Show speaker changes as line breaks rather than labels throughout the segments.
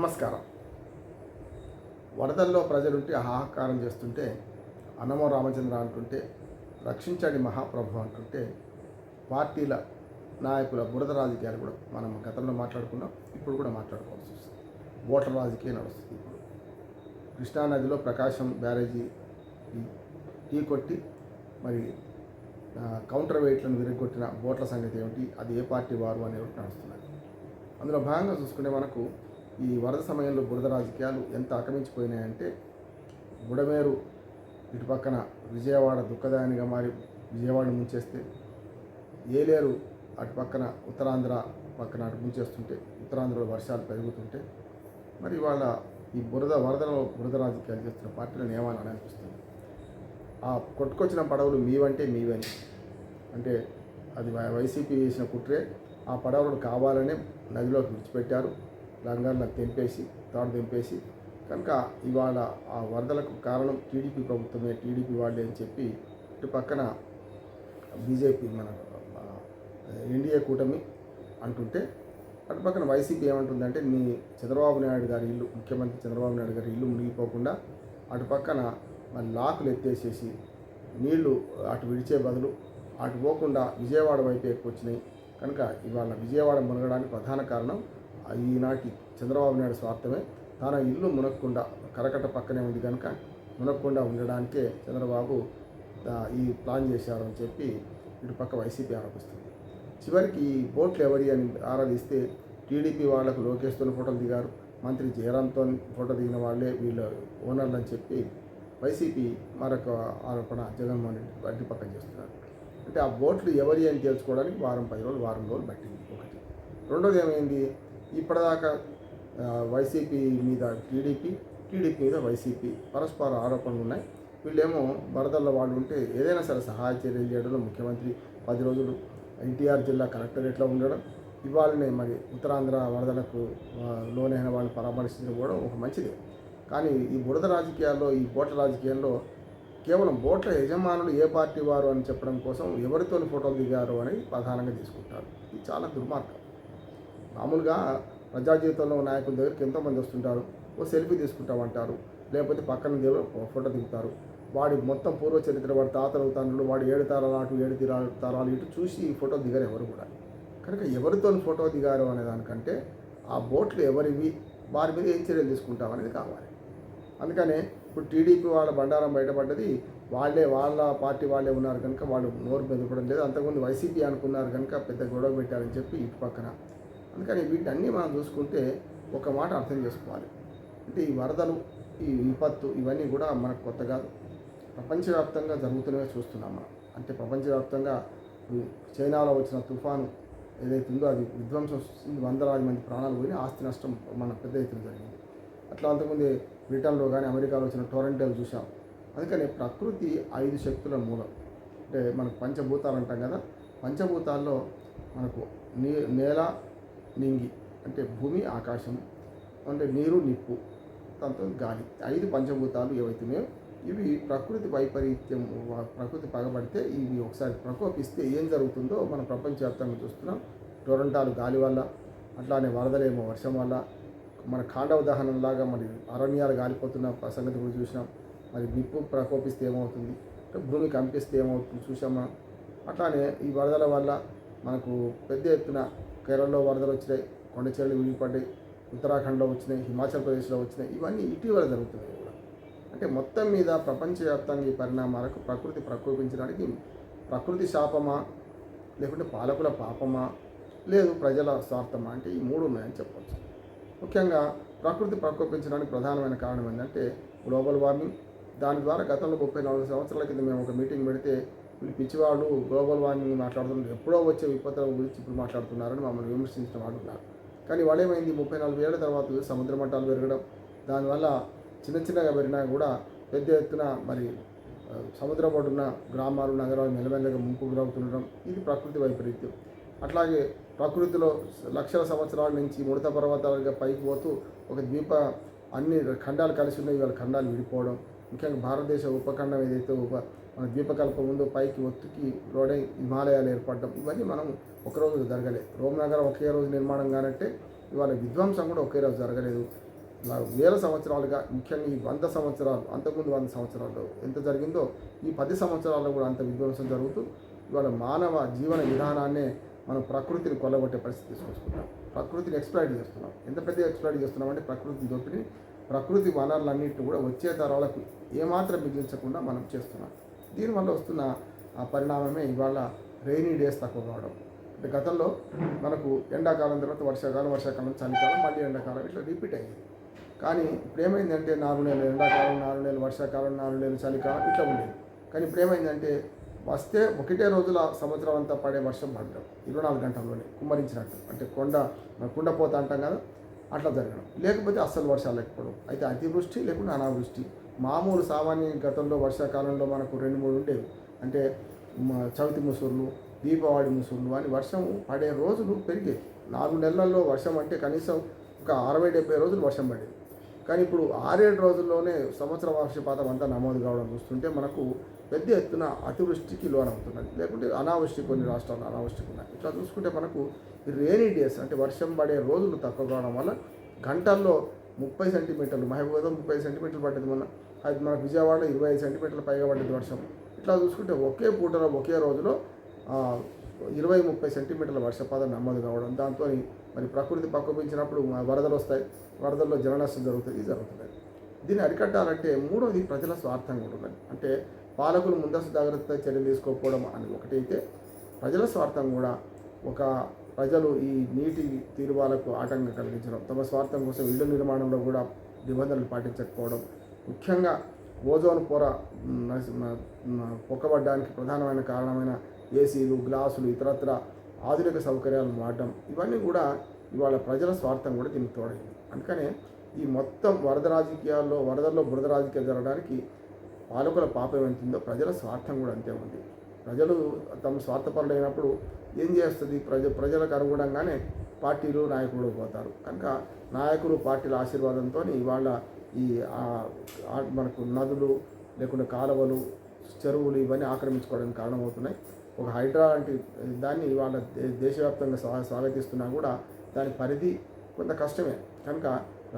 నమస్కారం. వరదల్లో ప్రజలుంటే హాహాకారం చేస్తుంటే అన్నమో రామచంద్ర అంటుంటే రక్షించండి మహాప్రభు అంటుంటే పార్టీల నాయకుల బురద రాజకీయాలు కూడా మనం గతంలో మాట్లాడుకున్నాం ఇప్పుడు కూడా మాట్లాడుకోవాల్సి వస్తుంది. ఓటర్ రాజకీయం నడుస్తుంది ఇప్పుడు. కృష్ణానదిలో ప్రకాశం బ్యారేజీ టీ కొట్టి మరి కౌంటర్ వెయిట్లను విరగొట్టిన బోట్ల సంగతి ఏమిటి అది ఏ పార్టీ వారు అనేవి నడుస్తున్నారు అందులో భాగంగా చూసుకుంటే మనకు ఈ వరద సమయంలో బురద రాజకీయాలు ఎంత ఆక్రమించిపోయినాయంటే బుడమేరు ఇటు పక్కన విజయవాడ దుఃఖదాయనిగా మారి విజయవాడ ముంచేస్తే ఏలేరు అటు పక్కన ఉత్తరాంధ్ర పక్కన అటు ముంచేస్తుంటే ఉత్తరాంధ్రలో వర్షాలు పెరుగుతుంటే మరి వాళ్ళ ఈ బురద వరదలో బురద రాజకీయాలు చేస్తున్న పార్టీలను ఏమని అనిపిస్తుంది. ఆ కొట్టుకొచ్చిన పడవలు మీవంటే మీవని. అంటే అది వై- వైసీపీ చేసిన కుట్రే ఆ పడవలు కావాలనే నదిలోకి విడిచిపెట్టారు. రంగాన్ని తెంపేసి తాడు తెంపేసి కనుక ఇవాళ ఆ వరదలకు కారణం టీడీపీ ప్రభుత్వమే టీడీపీ వాళ్ళే అని చెప్పి ఇటు పక్కన బీజేపీ మన ఎన్డీఏ కూటమి అంటుంటే అటు పక్కన వైసీపీ ఏమంటుందంటే మీ చంద్రబాబు నాయుడు గారి ఇల్లు ముఖ్యమంత్రి చంద్రబాబు నాయుడు గారి ఇల్లు మునిగిపోకుండా అటు పక్కన మరి లాకులు ఎత్తేసేసి నీళ్ళు అటు విడిచే బదులు అటు పోకుండా విజయవాడ వైపు ఎక్కువ వచ్చినాయి కనుక ఇవాళ విజయవాడ మునగడానికి ప్రధాన కారణం ఈనాటి చంద్రబాబు నాయుడు స్వార్థమే. తన ఇల్లు మునక్కుండా కరకట పక్కనే ఉంది కనుక మునక్కుండా ఉండడానికే చంద్రబాబు ఈ ప్లాన్ చేశారని చెప్పి ఇటు పక్క వైసీపీ ఆరోపిస్తుంది. చివరికి ఈ బోట్లు ఎవరి అని ఆరాధిస్తే టీడీపీ వాళ్ళకు లోకేష్తో ఫోటోలు దిగారు. మంత్రి జయరాంతో ఫోటో దిగిన వాళ్ళే వీళ్ళ ఓనర్లు అని చెప్పి వైసీపీ మరొక ఆరోపణ జగన్మోహన్ రెడ్డి అడ్డి పక్కన చేస్తున్నారు. అంటే ఆ బోట్లు ఎవరి అని తెలుసుకోవడానికి వారం పది రోజులు వారం రోజులు పట్టింది ఒకటి. రెండోది ఏమైంది? ఇప్పటిదాకా వైసీపీ మీద టీడీపీ టీడీపీ మీద వైసీపీ పరస్పర ఆరోపణలు ఉన్నాయి. వీళ్ళేమో వరదల్లో వాళ్ళు ఉంటే ఏదైనా సరే సహాయ చర్యలు చేయడంలో ముఖ్యమంత్రి పది రోజులు ఎన్టీఆర్ జిల్లా కలెక్టరేట్లో ఉండడం ఇవాళనే మరి ఉత్తరాంధ్ర వరదలకు లోనైన వాళ్ళని పరామర్శించడం కూడా ఒక మంచిదే. కానీ ఈ బురద రాజకీయాల్లో ఈ బోట్ల రాజకీయాల్లో కేవలం బోట్ల యజమానులు ఏ పార్టీ వారు అని చెప్పడం కోసం ఎవరితోని ఫోటోలు దిగారు అనేది ప్రధానంగా తీసుకుంటారు. ఇది చాలా దుర్మార్గం. మామూలుగా ప్రజా జీవితంలో నాయకుల దగ్గరికి ఎంతోమంది వస్తుంటారు ఓ సెల్ఫీ తీసుకుంటామంటారు లేకపోతే పక్కన దేవుడు ఫోటో దిగుతారు. వాడి మొత్తం పూర్వ చరిత్ర వాడి తాతలు తండ్రులు వాడు ఏడు తరాలు అటు ఏడు తీరాలు తరాలు ఇటు చూసి ఈ ఫోటో దిగారు ఎవరు కూడా. కనుక ఎవరితో ఫోటో దిగారు అనే దానికంటే ఆ బోట్లు ఎవరివి వారి మీద ఏం చర్యలు తీసుకుంటాం అనేది కావాలి. అందుకనే ఇప్పుడు టీడీపీ వాళ్ళ బండారం బయటపడ్డది వాళ్ళే వాళ్ళ పార్టీ వాళ్ళే ఉన్నారు కనుక వాళ్ళు నోరు మెదపడం లేదు. అంతకుముందు వైసీపీ అనుకున్నారు కనుక పెద్ద గొడవ పెట్టారని చెప్పి ఇటు పక్కన అందుకని వీటన్నీ మనం చూసుకుంటే ఒక మాట అర్థం చేసుకోవాలి. అంటే ఈ వరదలు ఈ విపత్తు ఇవన్నీ కూడా మనకు కొత్త కాదు. ప్రపంచవ్యాప్తంగా జరుగుతున్నవే చూస్తున్నాం మనం. అంటే ప్రపంచవ్యాప్తంగా చైనాలో వచ్చిన తుఫాను ఏదైతే ఉందో అది విధ్వంసం సృష్టించి వందలాది మంది ప్రాణాలు పోయిన ఆస్తి నష్టం మన పెద్ద ఎత్తున జరిగింది. అట్లా అంతకుముందు బ్రిటన్లో కానీ అమెరికాలో వచ్చిన టొరంటోలు చూసాం అందుకని ప్రకృతి ఐదు శక్తుల మూలం. అంటే మనకు పంచభూతాలు అంటాం కదా పంచభూతాల్లో మనకు నీ నేల నింగి అంటే భూమి ఆకాశం అంటే నీరు నిప్పు దాంతో గాలి. ఐదు పంచభూతాలు ఏవైతున్నాయో ఇవి ప్రకృతి వైపరీత్యం ప్రకృతి పగబడితే ఇవి ఒకసారి ప్రకోపిస్తే ఏం జరుగుతుందో మనం ప్రపంచవ్యాప్తంగా చూస్తున్నాం. టొరంటాలు గాలి వల్ల అట్లానే వరదలేమో వర్షం వల్ల మన కాండవ దహనంలాగా మరి అరణ్యాలు గాలిపోతున్న సంగతి కూడా చూసినాం. మరి నిప్పు ప్రకోపిస్తే ఏమవుతుంది? భూమి కంపిస్తే ఏమవుతుంది? చూసాం మనం అట్లానే ఈ వరదల వల్ల మనకు పెద్ద ఎత్తున కేరళలో వరదలు వచ్చినాయి కొండ విడిపడ్డాయి ఉత్తరాఖండ్లో వచ్చినాయి హిమాచల్ ప్రదేశ్లో వచ్చినాయి ఇవన్నీ ఇటీవల జరుగుతున్నాయి కూడా. అంటే మొత్తం మీద ప్రపంచవ్యాప్తంగా ఈ పరిణామాలకు ప్రకృతి ప్రకోపించడానికి ప్రకృతి శాపమా లేకుంటే పాలకుల పాపమా లేదు ప్రజల స్వార్థమా అంటే ఈ మూడు ఉన్నాయని చెప్పవచ్చు ముఖ్యంగా ప్రకృతి ప్రకోపించడానికి ప్రధానమైన కారణం ఏంటంటే గ్లోబల్ వార్మింగ్. దాని ద్వారా గతంలో ముప్పై నాలుగు సంవత్సరాల కింద మేము ఒక మీటింగ్ పెడితే వీళ్ళు పిచ్చివాళ్ళు గ్లోబల్ వార్మింగ్ మాట్లాడుతున్నారు ఎప్పుడో వచ్చే విపత్తుల గురించి ఇప్పుడు మాట్లాడుతున్నారని మమ్మల్ని విమర్శించిన వాళ్ళు ఉన్నారు. కానీ వాళ్ళేమైంది ముప్పై నాలుగు ఏళ్ళ తర్వాత సముద్ర మట్టాలు పెరగడం దానివల్ల చిన్న చిన్నగా పెరిగినా కూడా పెద్ద ఎత్తున మరి సముద్రం ఒడ్డున గ్రామాలు నగరాలు మెల్లమెల్లగా ముంపు గురవుతుండడం ఇది ప్రకృతి వైపరీత్యం. అట్లాగే ప్రకృతిలో లక్షల సంవత్సరాల నుంచి ముడత పర్వతాలుగా పైకి పోతూ ఒక ద్వీప అన్ని ఖండాలు కలిసి ఉన్నాయి. వాళ్ళ ఖండాలు విడిపోవడం ముఖ్యంగా భారతదేశ ఉపఖండం ఏదైతే ఉప మన ద్వీపకల్పం ముందు పైకి ఒత్తికి రోడై హిమాలయాలు ఏర్పడడం ఇవన్నీ మనం ఒక రోజు జరగలేదు రోమ్ నగరం ఒకే రోజు నిర్మాణం కానంటే ఇవాళ విధ్వంసం కూడా ఒకే రోజు జరగలేదు. వేల సంవత్సరాలుగా ముఖ్యంగా ఈ వంద సంవత్సరాలు అంతకుముందు వంద సంవత్సరాల్లో ఎంత జరిగిందో ఈ పది సంవత్సరాల్లో కూడా అంత విధ్వంసం జరుగుతూ ఇవాళ మానవ జీవన విధానాన్నే మనం ప్రకృతిని కొల్లగొట్టే పరిస్థితి తీసుకొచ్చుకుంటాం ప్రకృతిని ఎక్స్ప్లాయిట్ చేస్తున్నాం. ఎంత పెద్ద ఎక్స్ప్లాయిట్ చేస్తున్నామంటే ప్రకృతి దోపిడి ప్రకృతి వనరులన్నింటినీ కూడా వచ్చే తరాలకు ఏమాత్రం మిగిలించకుండా మనం చేస్తున్నాం. దీనివల్ల వస్తున్న ఆ పరిణామమే ఇవాళ రెయినీ డేస్ తక్కువ కావడం. అంటే గతంలో మనకు ఎండాకాలం తర్వాత వర్షాకాలం వర్షాకాలం చలికాలం మళ్ళీ ఎండాకాలం ఇట్లా రిపీట్ అయ్యింది కానీ ఇప్పుడు ఏమైందంటే నాలుగు నెలలు ఎండాకాలం నాలుగు నెలలు వర్షాకాలం నాలుగు నెలలు చలికాలం ఇట్లా ఉండేది కానీ ఇప్పుడు ఏమైందంటే వస్తే ఒకటే రోజుల సంవత్సరం అంతా పడే వర్షం పడడం. ఇరవై నాలుగు గంటల్లోనే కుమ్మరించినట్టు. అంటే కొండ కుండపోతా కుండపోత అంటాం కదా అట్లా జరగడం. లేకపోతే అస్సలు వర్షాలు లేకపోవడం. అయితే అతివృష్టి లేకుండా అనావృష్టి. మామూలు సామాన్య గతంలో వర్షాకాలంలో మనకు రెండు మూడు ఉండేవి. అంటే చవితి ముసుర్లు దీపావళి ముసుర్లు అని వర్షం పడే రోజులు పెరిగేవి నాలుగు నెలల్లో వర్షం అంటే కనీసం ఒక అరవై డెబ్బై రోజులు వర్షం పడేది. కానీ ఇప్పుడు ఆరేడు రోజుల్లోనే సంవత్సర వర్షపాతం అంతా నమోదు కావడం చూస్తుంటే మనకు పెద్ద ఎత్తున అతివృష్టికి లోనవుతున్నది. లేకుంటే అనావృష్టి కొన్ని రాష్ట్రాలు అనావృష్టికి ఉన్నాయి. ఇట్లా చూసుకుంటే మనకు రేనీ డేస్ అంటే వర్షం పడే రోజులు తక్కువ కావడం వల్ల గంటల్లో ముప్పై సెంటీమీటర్లు మహబూబాబాద్ ముప్పై సెంటీమీటర్లు పడ్డది మొన్న. అది మనకు విజయవాడ ఇరవై ఐదు సెంటీమీటర్ల పైగా పడింది వర్షం. ఇట్లా చూసుకుంటే ఒకే పూటలో ఒకే రోజులో ఇరవై ముప్పై సెంటీమీటర్ల వర్షపాతం నమోదు కావడం. దాంతో మరి ప్రకృతి పక్కపించినప్పుడు వరదలు వస్తాయి. వరదల్లో జననష్టం జరుగుతుంది. ఇది దీన్ని అరికట్టాలంటే మూడోది ప్రజల స్వార్థంగా ఉంటుంది అంటే పాలకులు ముందస్తు జాగ్రత్త చర్యలు తీసుకోకపోవడం అని ఒకటైతే ప్రజల స్వార్థం కూడా ఒక ప్రజలు ఈ నీటి తీరువాలకు ఆటంకం కలిగించడం. తమ స్వార్థం కోసం ఇళ్ళ నిర్మాణంలో కూడా నిబంధనలు పాటించకపోవడం. ముఖ్యంగా ఓజోన్ పొర పొక్కబడ్డానికి ప్రధానమైన కారణమైన ఏసీలు గ్లాసులు ఇతరత్ర ఆధునిక సౌకర్యాలను వాడడం ఇవన్నీ కూడా ఇవాళ ప్రజల స్వార్థం కూడా దీనికి తోడైంది. అందుకనే ఈ మొత్తం వరద రాజకీయాల్లో వరదల్లో బురద రాజకీయాలు జరగడానికి పాలకుల పాపం ఎంతుందో ప్రజల స్వార్థం కూడా అంతే ఉంది. ప్రజలు తమ స్వార్థపరులైనప్పుడు ఏం చేస్తుంది? ప్రజ ప్రజలకు అనుగుణంగానే పార్టీలు నాయకులు పోతారు. కనుక నాయకులు పార్టీల ఆశీర్వాదంతో ఇవాళ ఈ మనకు నదులు లేకుంటే కాలువలు చెరువులు ఇవన్నీ ఆక్రమించుకోవడానికి కారణమవుతున్నాయి. ఒక హైడ్రా లాంటి దాన్ని ఇవాళ దేశవ్యాప్తంగా స్వా స్వాగతిస్తున్నా కూడా దాని పరిధి కొంత కష్టమే. కనుక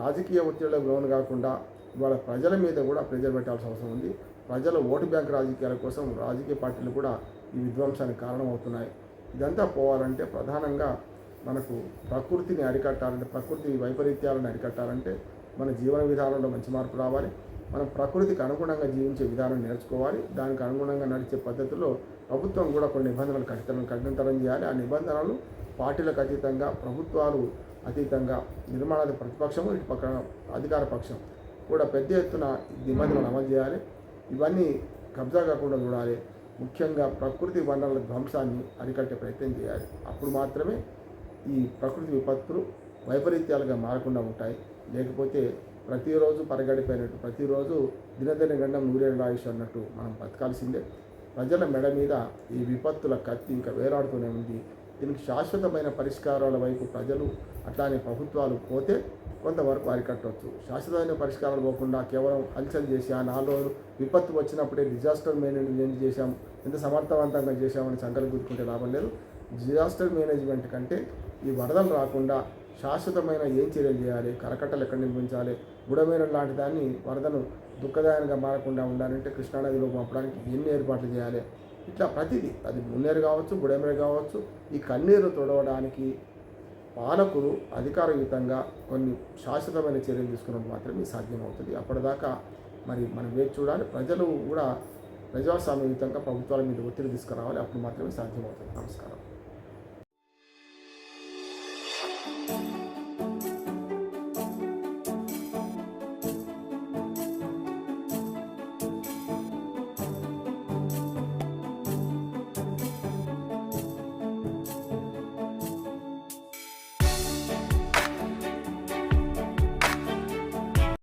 రాజకీయ ఒత్తిళ్ళకు లోను కాకుండా ఇవాళ ప్రజల మీద కూడా ప్రెజర్ పెట్టాల్సిన అవసరం ఉంది. ప్రజల ఓటు బ్యాంక్ రాజకీయాల కోసం రాజకీయ పార్టీలు కూడా ఈ విధ్వంసానికి కారణమవుతున్నాయి. ఇదంతా పోవాలంటే ప్రధానంగా మనకు ప్రకృతిని అరికట్టాలంటే ప్రకృతి వైపరీత్యాలను అరికట్టాలంటే మన జీవన విధానంలో మంచి మార్పు రావాలి. మనం ప్రకృతికి అనుగుణంగా జీవించే విధానం నేర్చుకోవాలి. దానికి అనుగుణంగా నడిచే పద్ధతిలో ప్రభుత్వం కూడా కొన్ని నిబంధనలు కఠినం కఠినతరం చేయాలి. ఆ నిబంధనలు పార్టీలకు అతీతంగా ప్రభుత్వాలు అతీతంగా నిర్మాణాది ప్రతిపక్షము ఇటు పక్కన అధికార పక్షం కూడా పెద్ద ఎత్తున నిబంధనలు అమలు చేయాలి. ఇవన్నీ కబ్జా కాకుండా చూడాలి. ముఖ్యంగా ప్రకృతి వనరుల ధ్వంసాన్ని అరికట్టే ప్రయత్నం చేయాలి. అప్పుడు మాత్రమే ఈ ప్రకృతి విపత్తులు వైపరీత్యాలుగా మారకుండా ఉంటాయి. లేకపోతే ప్రతిరోజు పరగడిపోయినట్టు ప్రతిరోజు దినదిన గండం నూరేళ్ళ ఆయుష్ అన్నట్టు మనం బతకాల్సిందే. ప్రజల మెడ మీద ఈ విపత్తుల కత్తి ఇంకా వేలాడుతూనే ఉంది. దీనికి శాశ్వతమైన పరిష్కారాల వైపు ప్రజలు అట్లానే ప్రభుత్వాలు పోతే కొంతవరకు అరికట్టవచ్చు శాశ్వతమైన పరిష్కారాలు పోకుండా కేవలం హల్చల్ చేసి ఆ నాలుగు రోజులు విపత్తు వచ్చినప్పుడే డిజాస్టర్ మేనేజ్మెంట్ చేశాం ఎంత సమర్థవంతంగా చేశామని సంకల్పించుకుంటే గుర్తుకుంటే లాభం లేదు. డిజాస్టర్ మేనేజ్మెంట్ కంటే ఈ వరదలు రాకుండా శాశ్వతమైన ఏం చర్యలు చేయాలి? కరకట్టలు ఎక్కడ నిర్మించాలి? బుడమేర లాంటి దాన్ని వరదను దుఃఖదాయంగా మారకుండా ఉండాలంటే కృష్ణానదిలో పంపడానికి ఎన్ని ఏర్పాట్లు చేయాలి? ఇట్లా ప్రతిదీ. అది మున్నేరు కావచ్చు బుడమేరు కావచ్చు ఈ కన్నీరు తొడవడానికి పాలకులు అధికారయుతంగా కొన్ని శాశ్వతమైన చర్యలు తీసుకున్నప్పుడు మాత్రమే సాధ్యమవుతుంది. అప్పటిదాకా మరి మనం వేచి చూడాలి. ప్రజలు కూడా ప్రజాస్వామ్యయుతంగా ప్రభుత్వాల మీద ఒత్తిడి తీసుకురావాలి. అప్పుడు మాత్రమే సాధ్యమవుతుంది. నమస్కారం.